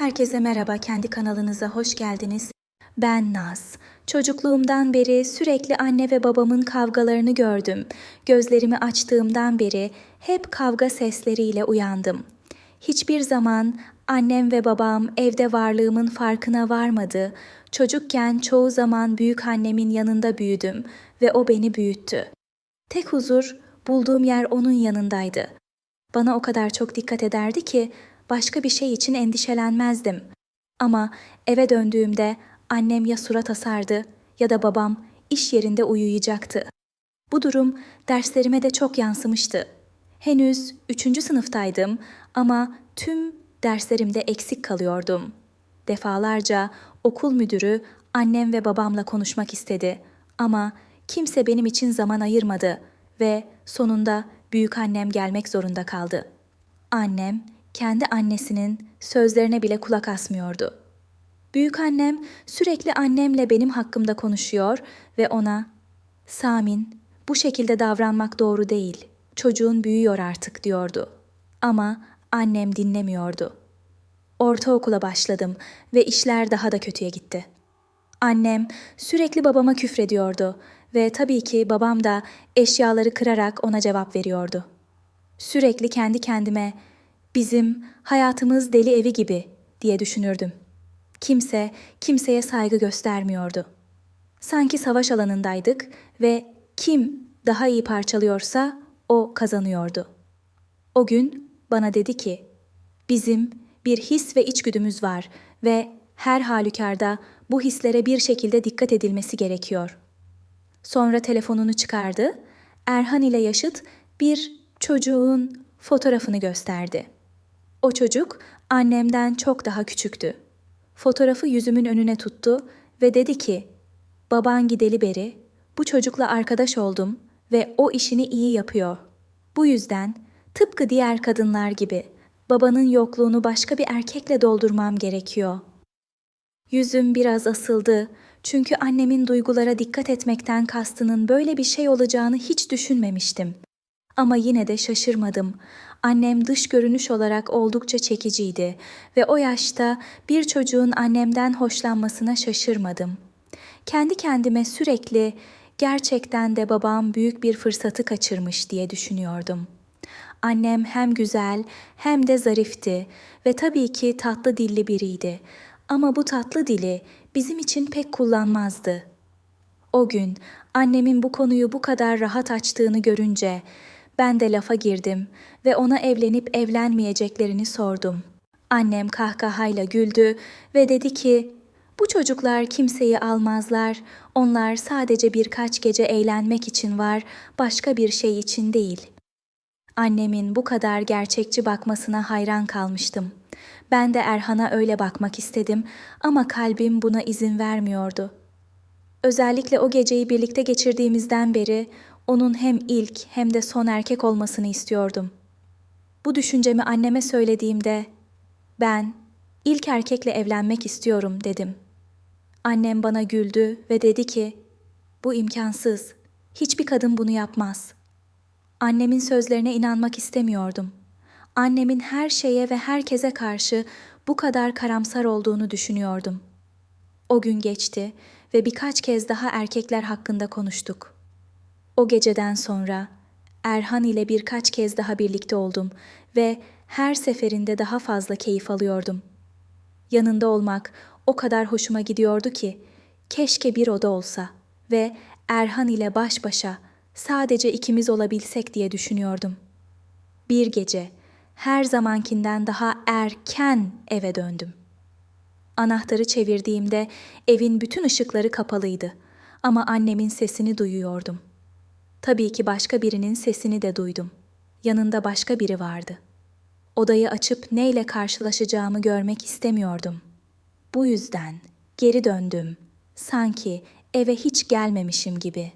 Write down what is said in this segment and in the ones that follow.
Herkese merhaba, kendi kanalınıza hoş geldiniz. Ben Naz. Çocukluğumdan beri sürekli anne ve babamın kavgalarını gördüm. Gözlerimi açtığımdan beri hep kavga sesleriyle uyandım. Hiçbir zaman annem ve babam evde varlığımın farkına varmadı. Çocukken çoğu zaman büyük annemin yanında büyüdüm ve o beni büyüttü. Tek huzur bulduğum yer onun yanındaydı. Bana o kadar çok dikkat ederdi ki başka bir şey için endişelenmezdim. Ama eve döndüğümde annem ya surat asardı ya da babam iş yerinde uyuyacaktı. Bu durum derslerime de çok yansımıştı. Henüz üçüncü sınıftaydım ama tüm derslerimde eksik kalıyordum. Defalarca okul müdürü annem ve babamla konuşmak istedi ama kimse benim için zaman ayırmadı ve sonunda büyük annem gelmek zorunda kaldı. Annem kendi annesinin sözlerine bile kulak asmıyordu. Büyük annem sürekli annemle benim hakkımda konuşuyor ve ona "Samin, bu şekilde davranmak doğru değil. Çocuğun büyüyor artık." diyordu. Ama annem dinlemiyordu. Ortaokula başladım ve işler daha da kötüye gitti. Annem sürekli babama küfrediyordu ve tabii ki babam da eşyaları kırarak ona cevap veriyordu. Sürekli kendi kendime bizim hayatımız deli evi gibi diye düşünürdüm. Kimse kimseye saygı göstermiyordu. Sanki savaş alanındaydık ve kim daha iyi parçalıyorsa o kazanıyordu. O gün bana dedi ki, bizim bir his ve içgüdümüz var ve her halükarda bu hislere bir şekilde dikkat edilmesi gerekiyor. Sonra telefonunu çıkardı, Erhan ile yaşıt bir çocuğun fotoğrafını gösterdi. O çocuk annemden çok daha küçüktü. Fotoğrafı yüzümün önüne tuttu ve dedi ki, baban gideli beri bu çocukla arkadaş oldum ve o işini iyi yapıyor. Bu yüzden tıpkı diğer kadınlar gibi babanın yokluğunu başka bir erkekle doldurmam gerekiyor. Yüzüm biraz asıldı çünkü annemin duygulara dikkat etmekten kastının böyle bir şey olacağını hiç düşünmemiştim. Ama yine de şaşırmadım. Annem dış görünüş olarak oldukça çekiciydi ve o yaşta bir çocuğun annemden hoşlanmasına şaşırmadım. Kendi kendime sürekli gerçekten de babam büyük bir fırsatı kaçırmış diye düşünüyordum. Annem hem güzel hem de zarifti ve tabii ki tatlı dilli biriydi. Ama bu tatlı dili bizim için pek kullanmazdı. O gün annemin bu konuyu bu kadar rahat açtığını görünce ben de lafa girdim ve ona evlenip evlenmeyeceklerini sordum. Annem kahkahayla güldü ve dedi ki, bu çocuklar kimseyi almazlar, onlar sadece birkaç gece eğlenmek için var, başka bir şey için değil. Annemin bu kadar gerçekçi bakmasına hayran kalmıştım. Ben de Erhan'a öyle bakmak istedim ama kalbim buna izin vermiyordu. Özellikle o geceyi birlikte geçirdiğimizden beri onun hem ilk hem de son erkek olmasını istiyordum. Bu düşüncemi anneme söylediğimde ben ilk erkekle evlenmek istiyorum dedim. Annem bana güldü ve dedi ki bu imkansız. Hiçbir kadın bunu yapmaz. Annemin sözlerine inanmak istemiyordum. Annemin her şeye ve herkese karşı bu kadar karamsar olduğunu düşünüyordum. O gün geçti ve birkaç kez daha erkekler hakkında konuştuk. O geceden sonra Erhan ile birkaç kez daha birlikte oldum ve her seferinde daha fazla keyif alıyordum. Yanında olmak o kadar hoşuma gidiyordu ki keşke bir oda olsa ve Erhan ile baş başa sadece ikimiz olabilsek diye düşünüyordum. Bir gece her zamankinden daha erken eve döndüm. Anahtarı çevirdiğimde evin bütün ışıkları kapalıydı ama annemin sesini duyuyordum. Tabii ki başka birinin sesini de duydum. Yanında başka biri vardı. Odayı açıp neyle karşılaşacağımı görmek istemiyordum. Bu yüzden geri döndüm. Sanki eve hiç gelmemişim gibi.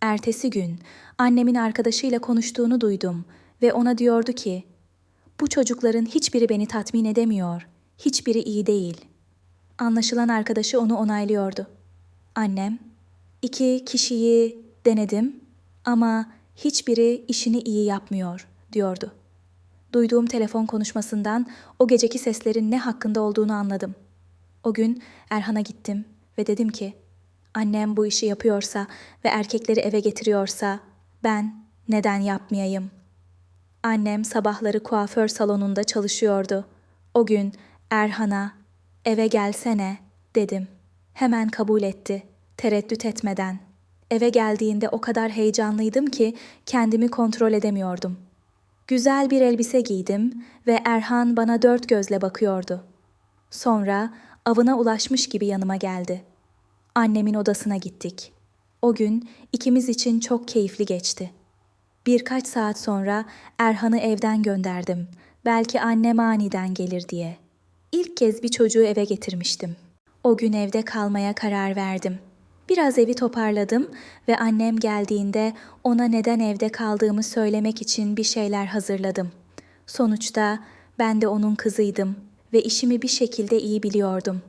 Ertesi gün annemin arkadaşıyla konuştuğunu duydum ve ona diyordu ki, bu çocukların hiçbiri beni tatmin edemiyor, hiçbiri iyi değil. Anlaşılan arkadaşı onu onaylıyordu. Annem, iki kişiyi denedim ama hiçbiri işini iyi yapmıyor, diyordu. Duyduğum telefon konuşmasından o geceki seslerin ne hakkında olduğunu anladım. O gün Erhan'a gittim ve dedim ki, annem bu işi yapıyorsa ve erkekleri eve getiriyorsa ben neden yapmayayım? Annem sabahları kuaför salonunda çalışıyordu. O gün Erhan'a eve gelsene dedim. Hemen kabul etti, tereddüt etmeden. Eve geldiğinde o kadar heyecanlıydım ki kendimi kontrol edemiyordum. Güzel bir elbise giydim ve Erhan bana dört gözle bakıyordu. Sonra avına ulaşmış gibi yanıma geldi. Annemin odasına gittik. O gün ikimiz için çok keyifli geçti. Birkaç saat sonra Erhan'ı evden gönderdim. Belki annem aniden gelir diye. İlk kez bir çocuğu eve getirmiştim. O gün evde kalmaya karar verdim. Biraz evi toparladım ve annem geldiğinde ona neden evde kaldığımı söylemek için bir şeyler hazırladım. Sonuçta ben de onun kızıydım ve işimi bir şekilde iyi biliyordum.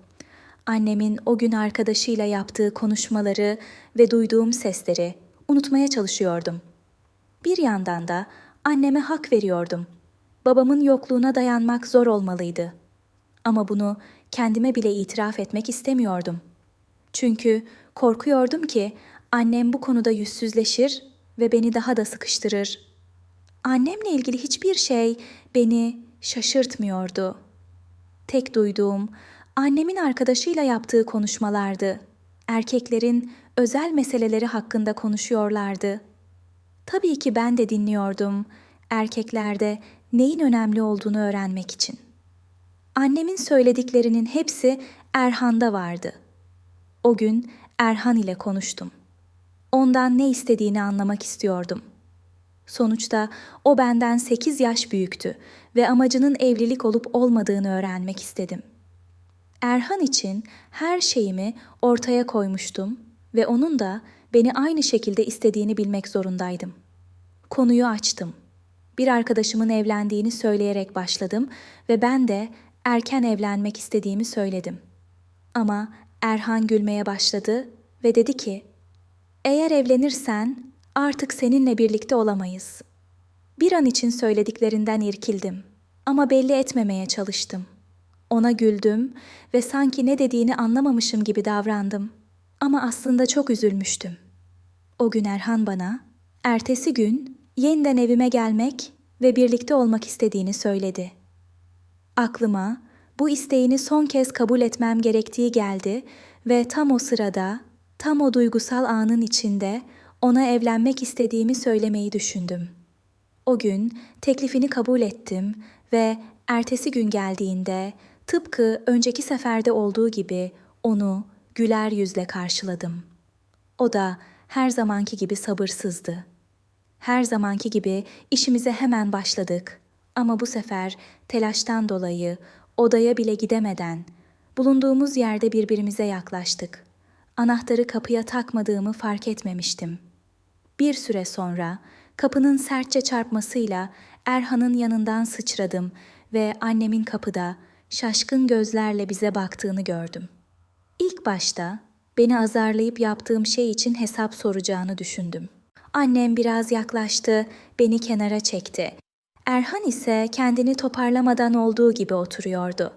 Annemin o gün arkadaşıyla yaptığı konuşmaları ve duyduğum sesleri unutmaya çalışıyordum. Bir yandan da anneme hak veriyordum. Babamın yokluğuna dayanmak zor olmalıydı. Ama bunu kendime bile itiraf etmek istemiyordum. Çünkü korkuyordum ki annem bu konuda yüzsüzleşir ve beni daha da sıkıştırır. Annemle ilgili hiçbir şey beni şaşırtmıyordu. Tek duyduğum annemin arkadaşıyla yaptığı konuşmalardı. Erkeklerin özel meseleleri hakkında konuşuyorlardı. Tabii ki ben de dinliyordum. Erkeklerde neyin önemli olduğunu öğrenmek için. Annemin söylediklerinin hepsi Erhan'da vardı. O gün Erhan ile konuştum. Ondan ne istediğini anlamak istiyordum. Sonuçta o benden 8 yaş büyüktü ve amacının evlilik olup olmadığını öğrenmek istedim. Erhan için her şeyimi ortaya koymuştum ve onun da beni aynı şekilde istediğini bilmek zorundaydım. Konuyu açtım. Bir arkadaşımın evlendiğini söyleyerek başladım ve ben de erken evlenmek istediğimi söyledim. Ama Erhan gülmeye başladı ve dedi ki: "Eğer evlenirsen artık seninle birlikte olamayız." Bir an için söylediklerinden irkildim ama belli etmemeye çalıştım. Ona güldüm ve sanki ne dediğini anlamamışım gibi davrandım. Ama aslında çok üzülmüştüm. O gün Erhan bana, ertesi gün yeniden evime gelmek ve birlikte olmak istediğini söyledi. Aklıma bu isteğini son kez kabul etmem gerektiği geldi ve tam o sırada, tam o duygusal anın içinde ona evlenmek istediğimi söylemeyi düşündüm. O gün teklifini kabul ettim ve ertesi gün geldiğinde tıpkı önceki seferde olduğu gibi onu güler yüzle karşıladım. O da her zamanki gibi sabırsızdı. Her zamanki gibi işimize hemen başladık. Ama bu sefer telaştan dolayı odaya bile gidemeden bulunduğumuz yerde birbirimize yaklaştık. Anahtarı kapıya takmadığımı fark etmemiştim. Bir süre sonra kapının sertçe çarpmasıyla Erhan'ın yanından sıçradım ve annemin kapıda şaşkın gözlerle bize baktığını gördüm. İlk başta beni azarlayıp yaptığım şey için hesap soracağını düşündüm. Annem biraz yaklaştı, beni kenara çekti. Erhan ise kendini toparlamadan olduğu gibi oturuyordu.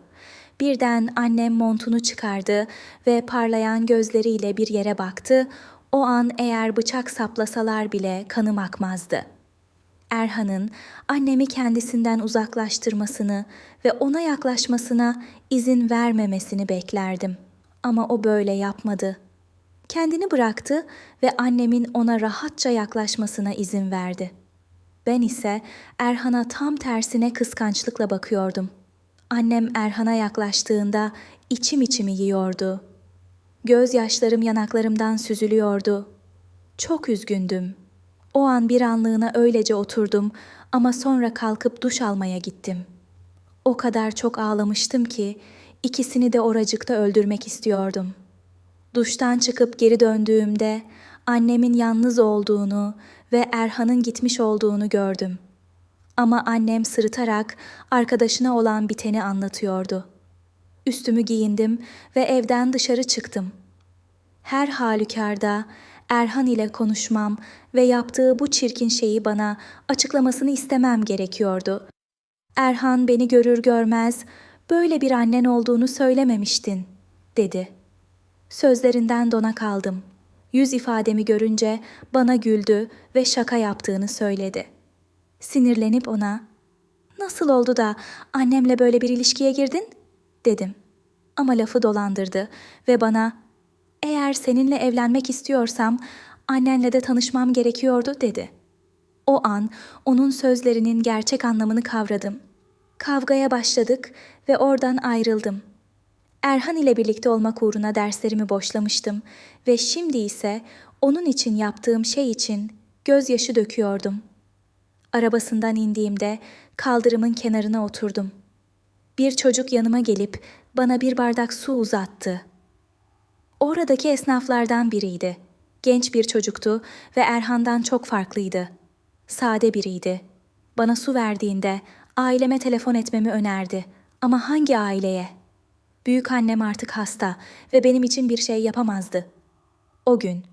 Birden annem montunu çıkardı ve parlayan gözleriyle bir yere baktı. O an eğer bıçak saplasalar bile kanım akmazdı. Erhan'ın annemi kendisinden uzaklaştırmasını ve ona yaklaşmasına izin vermemesini beklerdim. Ama o böyle yapmadı. Kendini bıraktı ve annemin ona rahatça yaklaşmasına izin verdi. Ben ise Erhan'a tam tersine kıskançlıkla bakıyordum. Annem Erhan'a yaklaştığında içim içimi yiyordu. Gözyaşlarım yanaklarımdan süzülüyordu. Çok üzgündüm. O an bir anlığına öylece oturdum ama sonra kalkıp duş almaya gittim. O kadar çok ağlamıştım ki ikisini de oracıkta öldürmek istiyordum. Duştan çıkıp geri döndüğümde annemin yalnız olduğunu ve Erhan'ın gitmiş olduğunu gördüm. Ama annem sırıtarak arkadaşına olan biteni anlatıyordu. Üstümü giyindim ve evden dışarı çıktım. Her halükarda Erhan ile konuşmam ve yaptığı bu çirkin şeyi bana açıklamasını istemem gerekiyordu. Erhan beni görür görmez böyle bir annen olduğunu söylememiştin, dedi. Sözlerinden dona kaldım. Yüz ifademi görünce bana güldü ve şaka yaptığını söyledi. Sinirlenip ona, "Nasıl oldu da annemle böyle bir ilişkiye girdin?" dedim. Ama lafı dolandırdı ve bana, "Eğer seninle evlenmek istiyorsam annenle de tanışmam gerekiyordu." dedi. O an onun sözlerinin gerçek anlamını kavradım. Kavgaya başladık ve oradan ayrıldım. Erhan ile birlikte olmak uğruna derslerimi boşlamıştım ve şimdi ise onun için yaptığım şey için gözyaşı döküyordum. Arabasından indiğimde kaldırımın kenarına oturdum. Bir çocuk yanıma gelip bana bir bardak su uzattı. Oradaki esnaflardan biriydi. Genç bir çocuktu ve Erhan'dan çok farklıydı. Sade biriydi. Bana su verdiğinde aileme telefon etmemi önerdi. Ama hangi aileye? Büyük annem artık hasta ve benim için bir şey yapamazdı. O gün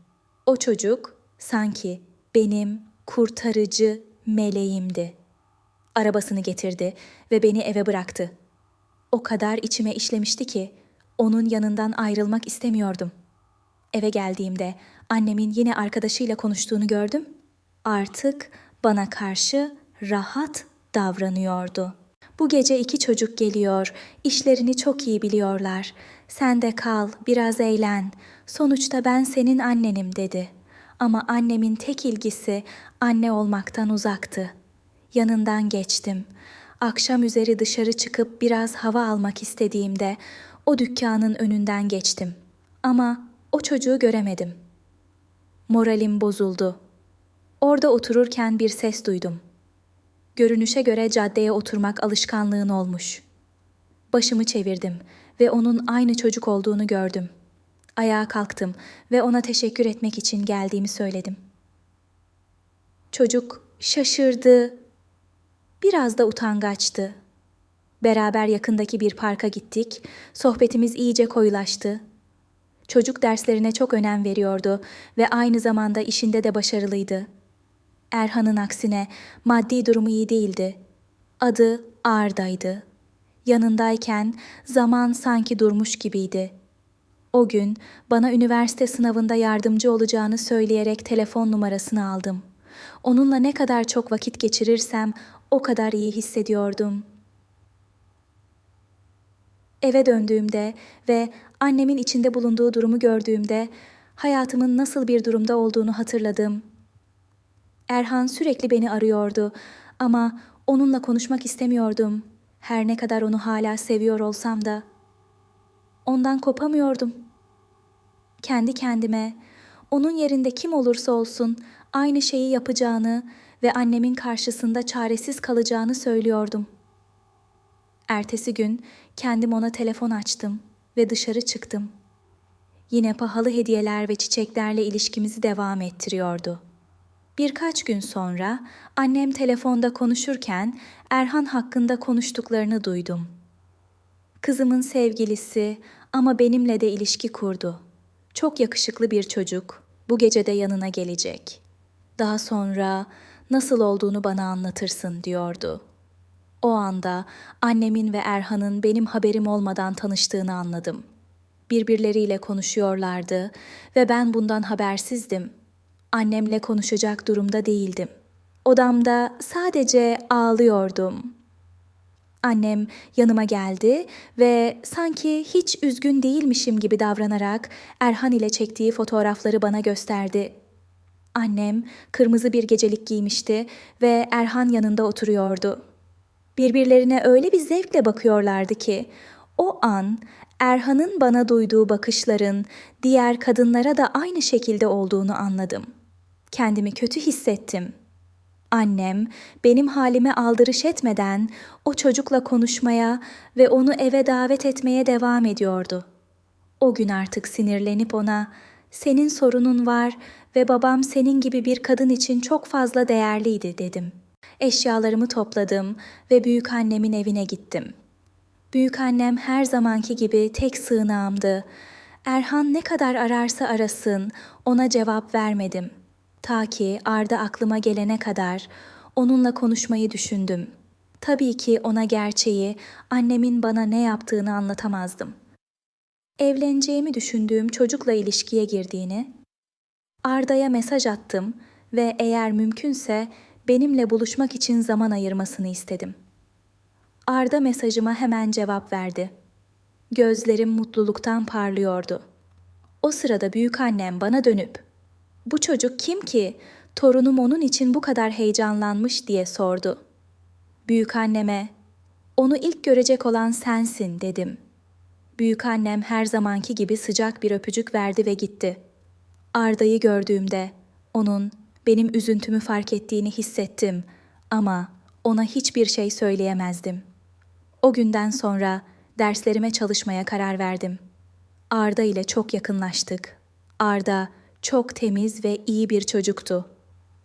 o çocuk sanki benim kurtarıcı meleğimdi. Arabasını getirdi ve beni eve bıraktı. O kadar içime işlemişti ki onun yanından ayrılmak istemiyordum. Eve geldiğimde annemin yine arkadaşıyla konuştuğunu gördüm. Artık bana karşı rahat davranıyordu. Bu gece iki çocuk geliyor, işlerini çok iyi biliyorlar. Sen de kal, biraz eğlen. Sonuçta ben senin annenim dedi. Ama annemin tek ilgisi anne olmaktan uzaktı. Yanından geçtim. Akşam üzeri dışarı çıkıp biraz hava almak istediğimde o dükkanın önünden geçtim. Ama o çocuğu göremedim. Moralim bozuldu. Orada otururken bir ses duydum. Görünüşe göre caddeye oturmak alışkanlığın olmuş. Başımı çevirdim ve onun aynı çocuk olduğunu gördüm. Ayağa kalktım ve ona teşekkür etmek için geldiğimi söyledim. Çocuk şaşırdı. Biraz da utangaçtı. Beraber yakındaki bir parka gittik. Sohbetimiz iyice koyulaştı. Çocuk derslerine çok önem veriyordu ve aynı zamanda işinde de başarılıydı. Erhan'ın aksine maddi durumu iyi değildi. Adı Arda'ydı. Yanındayken zaman sanki durmuş gibiydi. O gün bana üniversite sınavında yardımcı olacağını söyleyerek telefon numarasını aldım. Onunla ne kadar çok vakit geçirirsem o kadar iyi hissediyordum. Eve döndüğümde ve annemin içinde bulunduğu durumu gördüğümde hayatımın nasıl bir durumda olduğunu hatırladım. Erhan sürekli beni arıyordu ama onunla konuşmak istemiyordum. Her ne kadar onu hala seviyor olsam da ondan kopamıyordum. Kendi kendime onun yerinde kim olursa olsun aynı şeyi yapacağını ve annemin karşısında çaresiz kalacağını söylüyordum. Ertesi gün kendim ona telefon açtım ve dışarı çıktım. Yine pahalı hediyeler ve çiçeklerle ilişkimizi devam ettiriyordu. Birkaç gün sonra annem telefonda konuşurken Erhan hakkında konuştuklarını duydum. Kızımın sevgilisi ama benimle de ilişki kurdu. Çok yakışıklı bir çocuk. Bu gece de yanına gelecek. Daha sonra nasıl olduğunu bana anlatırsın diyordu. O anda annemin ve Erhan'ın benim haberim olmadan tanıştığını anladım. Birbirleriyle konuşuyorlardı ve ben bundan habersizdim. Annemle konuşacak durumda değildim. Odamda sadece ağlıyordum. Annem yanıma geldi ve sanki hiç üzgün değilmişim gibi davranarak Erhan ile çektiği fotoğrafları bana gösterdi. Annem kırmızı bir gecelik giymişti ve Erhan yanında oturuyordu. Birbirlerine öyle bir zevkle bakıyorlardı ki o an Erhan'ın bana duyduğu bakışların diğer kadınlara da aynı şekilde olduğunu anladım. Kendimi kötü hissettim. Annem benim halime aldırış etmeden o çocukla konuşmaya ve onu eve davet etmeye devam ediyordu. O gün artık sinirlenip ona "Senin sorunun var ve babam senin gibi bir kadın için çok fazla değerliydi." dedim. Eşyalarımı topladım ve büyük annemin evine gittim. Büyük annem her zamanki gibi tek sığınağımdı. Erhan ne kadar ararsa arasın ona cevap vermedim. Ta ki Arda aklıma gelene kadar onunla konuşmayı düşündüm. Tabii ki ona gerçeği, annemin bana ne yaptığını anlatamazdım. Evleneceğimi düşündüğüm çocukla ilişkiye girdiğini, Arda'ya mesaj attım ve eğer mümkünse benimle buluşmak için zaman ayırmasını istedim. Arda mesajıma hemen cevap verdi. Gözlerim mutluluktan parlıyordu. O sırada büyük annem bana dönüp "Bu çocuk kim ki? Torunum onun için bu kadar heyecanlanmış." diye sordu. Büyük anneme "Onu ilk görecek olan sensin." dedim. Büyük annem her zamanki gibi sıcak bir öpücük verdi ve gitti. Arda'yı gördüğümde onun benim üzüntümü fark ettiğini hissettim ama ona hiçbir şey söyleyemezdim. O günden sonra derslerime çalışmaya karar verdim. Arda ile çok yakınlaştık. Arda çok temiz ve iyi bir çocuktu.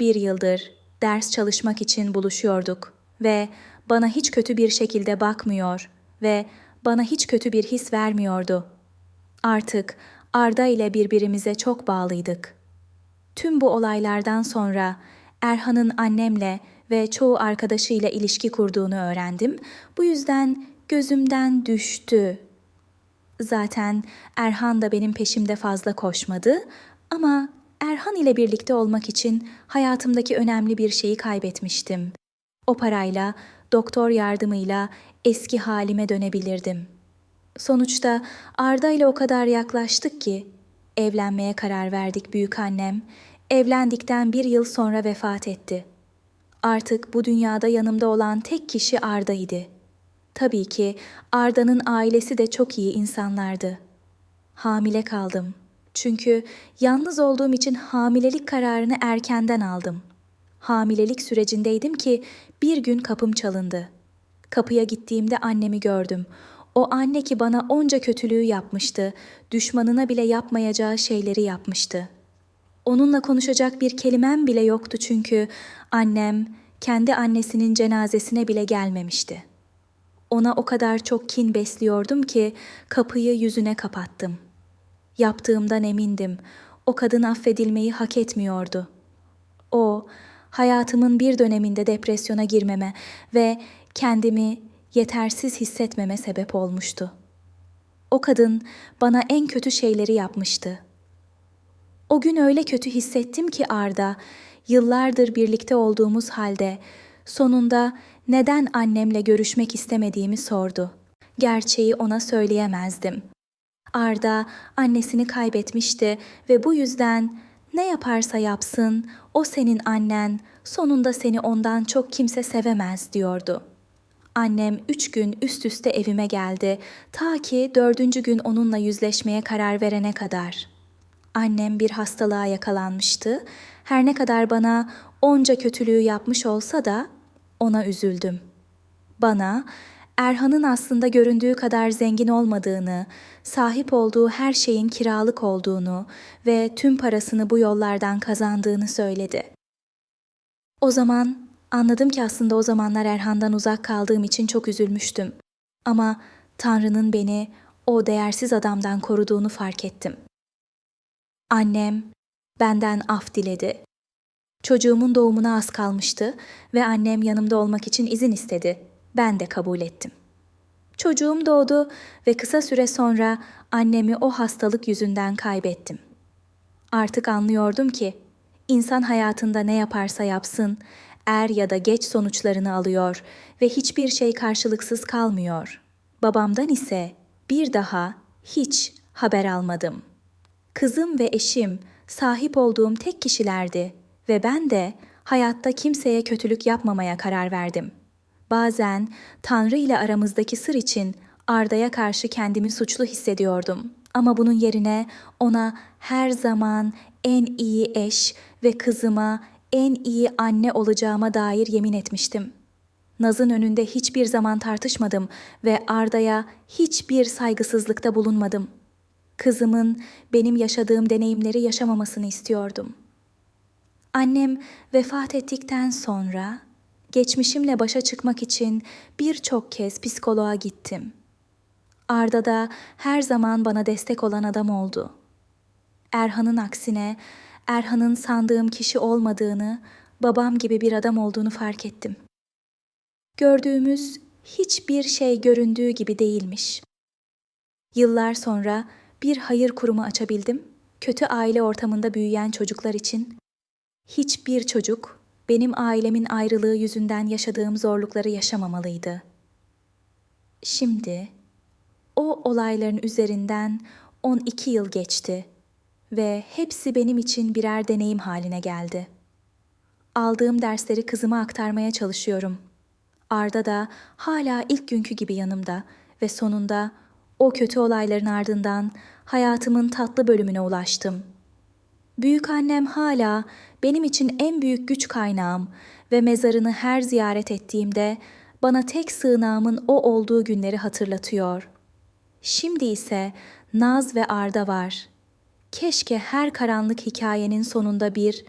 Bir yıldır ders çalışmak için buluşuyorduk ve bana hiç kötü bir şekilde bakmıyor ve bana hiç kötü bir his vermiyordu. Artık Arda ile birbirimize çok bağlıydık. Tüm bu olaylardan sonra Erhan'ın annemle ve çoğu arkadaşıyla ilişki kurduğunu öğrendim. Bu yüzden gözümden düştü. Zaten Erhan da benim peşimde fazla koşmadı ama Erhan ile birlikte olmak için hayatımdaki önemli bir şeyi kaybetmiştim. O parayla, doktor yardımıyla eski halime dönebilirdim. Sonuçta Arda ile o kadar yaklaştık ki evlenmeye karar verdik büyük annem. Evlendikten bir yıl sonra vefat etti. Artık bu dünyada yanımda olan tek kişi Arda'ydı. Tabii ki Arda'nın ailesi de çok iyi insanlardı. Hamile kaldım. Çünkü yalnız olduğum için hamilelik kararını erkenden aldım. Hamilelik sürecindeydim ki bir gün kapım çalındı. Kapıya gittiğimde annemi gördüm. O anne ki bana onca kötülüğü yapmıştı, düşmanına bile yapmayacağı şeyleri yapmıştı. Onunla konuşacak bir kelimem bile yoktu çünkü annem kendi annesinin cenazesine bile gelmemişti. Ona o kadar çok kin besliyordum ki kapıyı yüzüne kapattım. Yaptığımdan emindim. O kadın affedilmeyi hak etmiyordu. O, hayatımın bir döneminde depresyona girmeme ve kendimi yetersiz hissetmeme sebep olmuştu. O kadın bana en kötü şeyleri yapmıştı. O gün öyle kötü hissettim ki Arda, yıllardır birlikte olduğumuz halde sonunda neden annemle görüşmek istemediğimi sordu. Gerçeği ona söyleyemezdim. Arda annesini kaybetmişti ve bu yüzden ne yaparsa yapsın o senin annen, sonunda seni ondan çok kimse sevemez diyordu. Annem üç gün üst üste evime geldi ta ki dördüncü gün onunla yüzleşmeye karar verene kadar. Annem bir hastalığa yakalanmıştı. Her ne kadar bana onca kötülüğü yapmış olsa da ona üzüldüm. Bana Erhan'ın aslında göründüğü kadar zengin olmadığını, sahip olduğu her şeyin kiralık olduğunu ve tüm parasını bu yollardan kazandığını söyledi. O zaman anladım ki aslında o zamanlar Erhan'dan uzak kaldığım için çok üzülmüştüm. Ama Tanrı'nın beni o değersiz adamdan koruduğunu fark ettim. Annem benden af diledi. Çocuğumun doğumuna az kalmıştı ve annem yanımda olmak için izin istedi. Ben de kabul ettim. Çocuğum doğdu ve kısa süre sonra annemi o hastalık yüzünden kaybettim. Artık anlıyordum ki insan hayatında ne yaparsa yapsın er ya da geç sonuçlarını alıyor ve hiçbir şey karşılıksız kalmıyor. Babamdan ise bir daha hiç haber almadım. Kızım ve eşim sahip olduğum tek kişilerdi ve ben de hayatta kimseye kötülük yapmamaya karar verdim. Bazen Tanrı ile aramızdaki sır için Arda'ya karşı kendimi suçlu hissediyordum. Ama bunun yerine ona her zaman en iyi eş ve kızıma en iyi anne olacağıma dair yemin etmiştim. Naz'ın önünde hiçbir zaman tartışmadım ve Arda'ya hiçbir saygısızlıkta bulunmadım. Kızımın benim yaşadığım deneyimleri yaşamamasını istiyordum.'' Annem vefat ettikten sonra geçmişimle başa çıkmak için birçok kez psikoloğa gittim. Arda da her zaman bana destek olan adam oldu. Erhan'ın aksine Erhan'ın sandığım kişi olmadığını, babam gibi bir adam olduğunu fark ettim. Gördüğümüz hiçbir şey göründüğü gibi değilmiş. Yıllar sonra bir hayır kurumu açabildim. Kötü aile ortamında büyüyen çocuklar için hiçbir çocuk benim ailemin ayrılığı yüzünden yaşadığım zorlukları yaşamamalıydı. Şimdi o olayların üzerinden 12 yıl geçti ve hepsi benim için birer deneyim haline geldi. Aldığım dersleri kızıma aktarmaya çalışıyorum. Arda da hala ilk günkü gibi yanımda ve sonunda o kötü olayların ardından hayatımın tatlı bölümüne ulaştım. Büyük annem hala benim için en büyük güç kaynağım ve mezarını her ziyaret ettiğimde bana tek sığınağımın o olduğu günleri hatırlatıyor. Şimdi ise Naz ve Arda var. Keşke her karanlık hikayenin sonunda bir